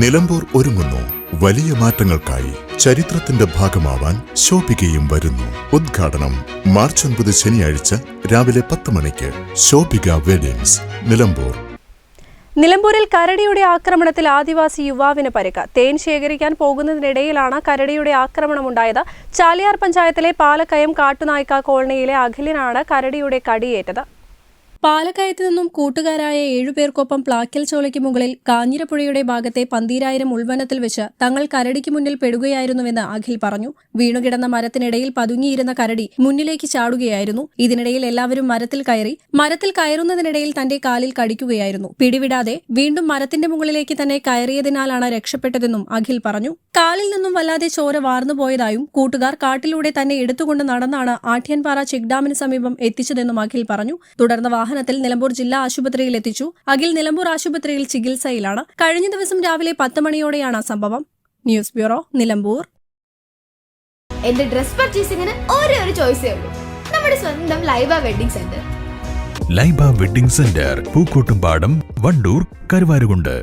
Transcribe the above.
നിലമ്പൂർ ഒരുങ്ങുന്നു. വലിയ മാറ്റങ്ങൾക്കായി ചരിത്രത്തിന്റെ ഭാഗമാവാൻ ശോഭികയും വരുന്നു. ഉദ്ഘാടനം മാർച്ച് ഒൻപത് ശനിയാഴ്ച രാവിലെ പത്ത് മണിക്ക് ശോഭിക വെഡിങ്സ് നിലമ്പൂർ. നിലമ്പൂരിൽ കരടിയുടെ ആക്രമണത്തിൽ ആദിവാസി യുവാവിന് പരിക്ക്. തേൻ ശേഖരിക്കാൻ പോകുന്നതിനിടയിലാണ് കരടിയുടെ ആക്രമണം ആക്രമണമുണ്ടായത്. ചാലിയാർ പഞ്ചായത്തിലെ പാലക്കയം കാട്ടുനായ്ക്ക കോളനിയിലെ അഖിലിനാണ് കരടിയുടെ കടിയേറ്റത്. പാലക്കയത്ത് നിന്നും കൂട്ടുകാരായ ഏഴുപേർക്കൊപ്പം പ്ലാക്കൽ ചോലയ്ക്ക് മുകളിൽ കാഞ്ഞിരപ്പുഴയുടെ ഭാഗത്തെ പന്തീരായിരം ഉൾവനത്തിൽ വെച്ച് തങ്ങൾ കരടിക്ക് മുന്നിൽ പെടുകയായിരുന്നുവെന്ന് അഖിൽ പറഞ്ഞു. വീണുകിടന്ന മരത്തിനിടയിൽ പതുങ്ങിയിരുന്ന കരടി മുന്നിലേക്ക് ചാടുകയായിരുന്നു. ഇതിനിടയിൽ എല്ലാവരും മരത്തിൽ കയറി മരത്തിൽ കയറുന്നതിനിടയിൽ തന്റെ കാലിൽ കടിക്കുകയായിരുന്നു. പിടിവിടാതെ വീണ്ടും മരത്തിന്റെ മുകളിലേക്ക് തന്നെ കയറിയതിനാലാണ് രക്ഷപ്പെട്ടതെന്നും അഖിൽ പറഞ്ഞു. കാലിൽ നിന്നും വല്ലാതെ ചോര വാർന്നുപോയതായും കൂട്ടുകാർ കാട്ടിലൂടെ തന്നെ എടുത്തുകൊണ്ട് നടന്നാണ് ആഠ്യൻപാറ ചെക്ക് ഡാമിന് സമീപം എത്തിച്ചതെന്നും അഖിൽ പറഞ്ഞു. തുടർന്ന് വാഹനത്തിൽ നിലമ്പൂർ ജില്ലാ ആശുപത്രിയിൽ എത്തിച്ചു. അഖിൽ നിലമ്പൂർ ആശുപത്രിയിൽ ചികിത്സയിലാണ്. കഴിഞ്ഞ ദിവസം രാവിലെ പത്ത് മണിയോടെയാണ് സംഭവം. News bureau Nilambur. എന്റെ ഡ്രസ് പർച്ചേസിംഗിന് ഒരേ ഒരു ചോയ്സേ ഉള്ളൂ. നമ്മുടെ സ്വന്തം Laiba wedding centre. Laiba wedding centre Pookkottumpadam Wandoor Karuvarakundu.